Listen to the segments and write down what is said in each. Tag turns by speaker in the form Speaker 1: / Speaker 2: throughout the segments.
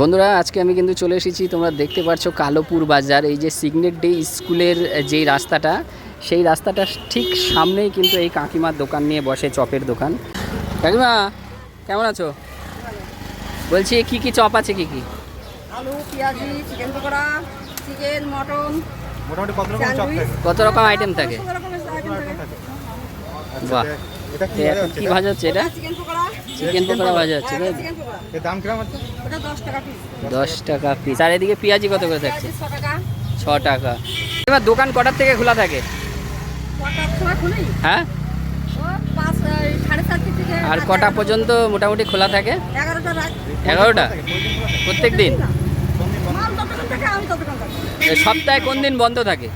Speaker 1: বন্ধুরা আজকে আমি কিন্তু চলে এসেছি। তোমরা দেখতে পাচ্ছ কালোপুর বাজার। এই যে সিগনেট ডে স্কুলের যেই রাস্তাটা সেই রাস্তাটা ঠিক সামনেই কিন্তু এই কাকিমার দোকান নিয়ে বসে চপের দোকান। কাকিমা কেমন আছো? বলছি কি কি চপ আছে কি কি?
Speaker 2: আলু পেঁয়াজি চিকেন পকোড়া চিকেন মটন
Speaker 3: মোটামুটি কত রকম চপ থাকে
Speaker 1: কত রকম আইটেম থাকে?
Speaker 2: থাকে।
Speaker 1: বাহ।
Speaker 3: এটা কি ভাজা হচ্ছে?
Speaker 1: কি
Speaker 3: এটা?
Speaker 1: ভাজা হচ্ছে এটা?
Speaker 2: চিকেন পকোড়া।
Speaker 1: চিকেন পকোড়া ভাজা হচ্ছে তাই
Speaker 3: এর দাম কীরকম আছে
Speaker 2: ওটা দশ টাকা পিস
Speaker 1: দশ টাকা পিস আর এদিকে পেঁয়াজি কত করে থাকছে?
Speaker 2: পেঁয়াজি ছ টাকা।
Speaker 1: এবার দোকান কটার থেকে খোলা থাকে?
Speaker 2: কটার সময় খুলি?
Speaker 1: হ্যাঁ? আর কটা পর্যন্ত মোটামুটি খোলা থাকে?
Speaker 2: এগারোটা?
Speaker 1: প্রত্যেক দিন? সপ্তাহে কোন দিন বন্ধ থাকে?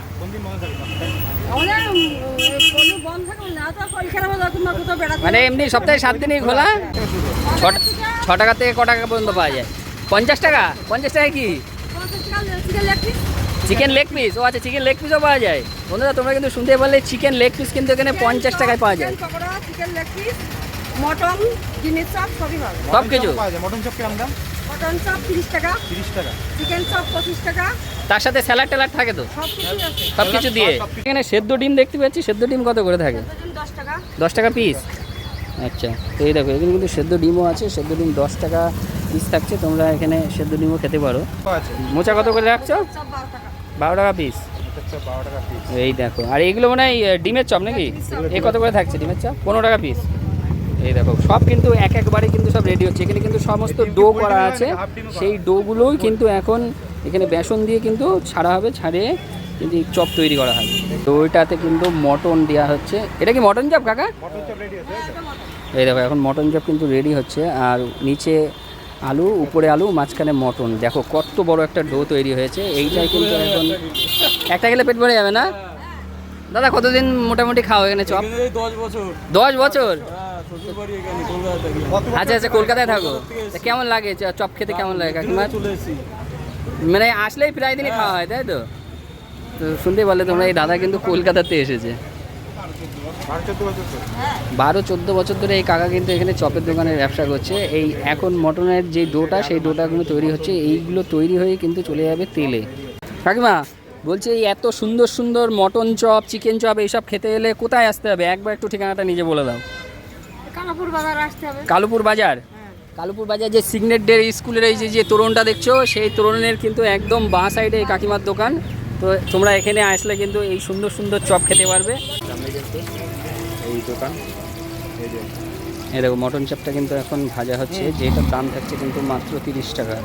Speaker 1: মানে এমনি সপ্তাহে সাত দিনই খোলা? ছ টাকা থেকে ক টাকা পর্যন্ত পাওয়া যায়? পঞ্চাশ টাকা? পঞ্চাশ টাকা কি
Speaker 2: chicken leg piece
Speaker 1: chicken leg piece ও আচ্ছা চিকেন লেগ পিসও পাওয়া যায়। বন্ধুরা তোমরা কিন্তু শুনতে পারলে চিকেন লেগ পিস কিন্তু এখানে পঞ্চাশ টাকায় পাওয়া যায়।
Speaker 2: মটন ডিমের চপ সবই পাবে।
Speaker 1: সব কিছু?
Speaker 3: মটন চপ কীরকম দাম?
Speaker 2: মটন চপ তিরিশ টাকা।
Speaker 3: তিরিশ টাকা।
Speaker 2: চিকেন চপ পঁচিশ টাকা।
Speaker 1: তার সাথে স্যালাড ট্যালাড থাকে তো?
Speaker 2: সব
Speaker 1: কিছু দিয়ে? এখানে সেদ্ধ ডিম দেখতে পাচ্ছি সেদ্ধ ডিম কত করে থাকে?
Speaker 2: দশ টাকা।
Speaker 1: পিস আচ্ছা তো এই দেখো এখানে কিন্তু সেদ্ধ ডিমও আছে সেদ্ধ ডিম দশ টাকা পিস থাকছে তোমরা এখানে সেদ্ধ ডিমও খেতে পারো। মোচা কত করে রাখছো?
Speaker 2: চপ বারো টাকা।
Speaker 1: পিস
Speaker 3: বারো টাকা পিস
Speaker 1: এই দেখো আর এইগুলো মনে হয় ডিমের চপ নাকি? এই কত করে থাকছে ডিমের চপ? পনেরো টাকা পিস এই দেখো সব কিন্তু এক একবারে কিন্তু সব রেডি হচ্ছে। এখানে কিন্তু সমস্ত ডো করা আছে। সেই ডোগুলোই কিন্তু এখন এখানে বেসন দিয়ে কিন্তু ছাড়া হবে ছাড়িয়ে কিন্তু চপ তৈরি করা হবে তো ওইটাতে কিন্তু মটন দেওয়া হচ্ছে। এটা কি মটন চপ কাকা?
Speaker 3: এই
Speaker 1: দেখো এখন মটন চপ কিন্তু রেডি হচ্ছে। আর নিচে আলু উপরে আলু মাঝখানে মটন দেখো কত বড় একটা ডো তৈরি হয়েছে। এইটাই কিন্তু এখন একটা গেলে পেট ভরে যাবে না? দাদা কতদিন মোটামুটি খাও এখানে চপ?
Speaker 4: দশ বছর।
Speaker 1: দশ বছর? আচ্ছা আচ্ছা কলকাতায় থাকো। কেমন লাগে? চপ খেতে কেমন লাগে কাকিমা? মানে আসলেই প্রায় দিনই খাওয়া হয়, তাই তো? তো শুনতে পারলে তোমরা, এই দাদা কিন্তু কলকাতাতে এসেছে।
Speaker 3: বারো, চোদ্দ বছর
Speaker 1: ধরে এই কাকা কিন্তু এখানে চপের দোকানের ব্যবসা করছে। এই এখন মটনের যে ডোটা, সেই ডোটাগুলো তৈরি হচ্ছে। এইগুলো তৈরি হয়ে কিন্তু চলে যাবে তেলে। কাকিমা, বলছি এই এত সুন্দর সুন্দর মটন চপ, চিকেন চপ, এইসব খেতে এলে কোথায় আসতে হবে? একবার একটু ঠিকানাটা নিজে বলে দাও।
Speaker 2: কানাপুর বাজার আসতে হবে।
Speaker 1: কালুপুর বাজার? কালুপুর বাজার যে সিগনেট ডে স্কুলের এই যে তোরণটা দেখছ সেই তোরণের কিন্তু একদম বাঁ সাইডে এই কাকিমার দোকান। তো তোমরা এখানে আসলে কিন্তু এই সুন্দর সুন্দর চপ খেতে পারবে।
Speaker 3: এই দোকান। এই
Speaker 1: দেখো মটন চপটা কিন্তু এখন ভাজা হচ্ছে যেটার দাম থাকছে কিন্তু মাত্র তিরিশ টাকা।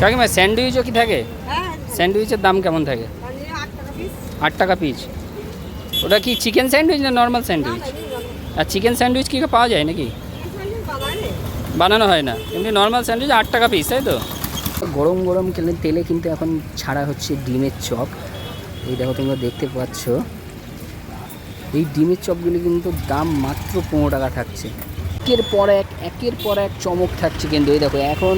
Speaker 1: কাকিমা স্যান্ডউইচও কি থাকে?
Speaker 2: হ্যাঁ।
Speaker 1: স্যান্ডউইচের দাম কেমন থাকে?
Speaker 2: মানে আট টাকা পিস
Speaker 1: আট টাকা পিস ওটা কি চিকেন স্যান্ডউইচ না নর্মাল স্যান্ডউইচ আর চিকেন স্যান্ডউইচ কি পাওয়া যায় নাকি? বানানো হয় না। এমনি নর্মাল স্যান্ডউইচ আট টাকা পিস তাই তো? গরম গরম তেলে তেলে কিন্তু এখন ছাড়া হচ্ছে ডিমের চপ। এই দেখো তোমরা দেখতে পাচ্ছ। এই ডিমের চপগুলি কিন্তু দাম মাত্র পনেরো টাকা থাকছে। একের পর এক, একের পর এক চমক থাকছে কিন্তু। এই দেখো, এখন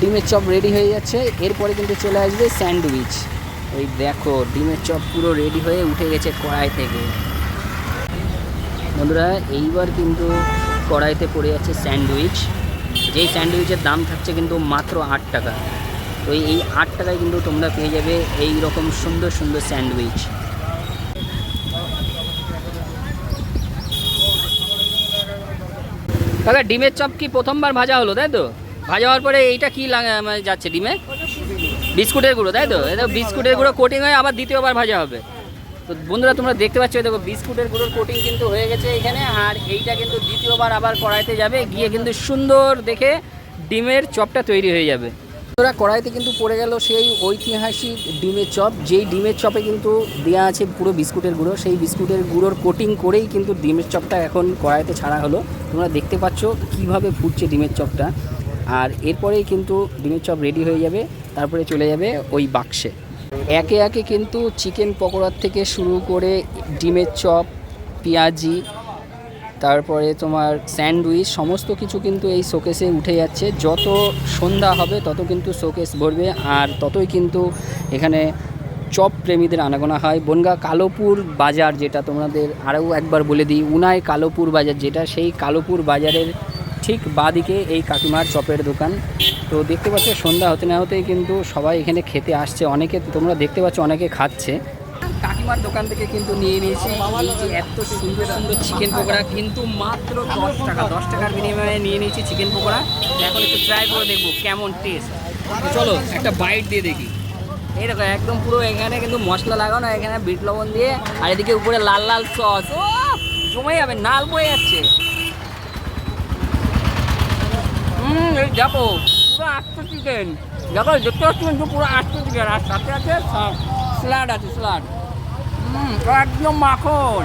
Speaker 1: ডিমের চপ রেডি হয়ে যাচ্ছে। এরপরে কিন্তু চলে আসবে স্যান্ডউইচ। এই দেখো, ডিমের চপ পুরো রেডি হয়ে উঠে গেছে কড়াই থেকে। বন্ধুরা, এইবার কিন্তু কড়াইতে পড়ে যাচ্ছে স্যান্ডউইচ। যেই স্যান্ডউইচের দাম থাকছে কিন্তু মাত্র আট টাকা। তো এই আট টাকায় কিন্তু তোমরা পেয়ে যাবে এই রকম সুন্দর সুন্দর স্যান্ডউইচ। দাদা, ডিমের চপ কি প্রথমবার ভাজা হলো, তাই তো? ভাজা হওয়ার পরে এইটা কি লাগা- মানে যাচ্ছে ডিমে? বিস্কুটের গুঁড়ো, তাই তো? এটা বিস্কুটের গুঁড়ো কোটিং হয়ে আবার দ্বিতীয়বার ভাজা হবে। তো বন্ধুরা, তোমরা দেখতে পাচ্ছ দেখো, বিস্কুটের গুঁড়োর কোটিং কিন্তু হয়ে গেছে এখানে, আর এইটা কিন্তু দ্বিতীয়বার আবার কড়াইতে যাবে, গিয়ে কিন্তু সুন্দর দেখে ডিমের চপটা তৈরি হয়ে যাবে। বন্ধুরা, কড়াইতে কিন্তু পড়ে গেল সেই ঐতিহাসিক ডিমের চপ, যেই ডিমের চপে কিন্তু দেওয়া আছে পুরো বিস্কুটের গুঁড়ো, সেই বিস্কুটের গুঁড়োর কোটিং করেই কিন্তু ডিমের চপটা এখন কড়াইতে ছাড়া হলো। তোমরা দেখতে পাচ্ছ কীভাবে ফুটছে ডিমের চপটা, আর এরপরেই কিন্তু ডিমের চপ রেডি হয়ে যাবে। তারপরে চলে যাবে ওই বাক্সে। একে একে কিন্তু চিকেন পকোড়ার থেকে শুরু করে ডিমের চপ, পেঁয়াজি, তারপরে তোমার স্যান্ডউইচ, সমস্ত কিছু কিন্তু এই শোকেসে উঠে যাচ্ছে। যত সন্ধ্যা হবে, তত কিন্তু শোকেস ভরবে আর ততই কিন্তু এখানে চপ প্রেমীদের আনাগোনা হয়। বনগা কালোপুর বাজার যেটা তোমাদের আরও একবার বলে দিই উনায় কালোপুর বাজার যেটা, সেই কালোপুর বাজারের ঠিক বাদিকে এই কাকিমার চপের দোকান। তো দেখতে পাচ্ছ, সন্ধ্যা হতে না হতেই কিন্তু সবাই এখানে খেতে আসছে। অনেকে তোমরা দেখতে পাচ্ছ, অনেকে খাচ্ছে। কাকিমার দোকান থেকে কিন্তু নিয়ে নিয়েছি। এই এত সুন্দর সুন্দর চিকেন পকোড়া, কিন্তু মাত্র দশ টাকা, দশ টাকার বিনিময়ে নিয়ে নিয়েছি চিকেন পকোড়া। এখন একটু ট্রাই করে দেখব কেমন টেস্ট চলো, একটা বাইট দিয়ে দেখি। এই দেখো, একদম পুরো এখানে কিন্তু মশলা লাগানো, এখানে বিট লবণ দিয়ে, আর এদিকে উপরে লাল লাল সস ও, জমে যাবে, নাল বয়ে যাচ্ছে। হুম, এই দেখো পুরো আস্ত চিকেন দেখো, দেখতে পাচ্ছি কিন্তু পুরো আস্ত চিকেন আর সাথে আছে স্যালাড আছে স্যালাড একদম মাখন।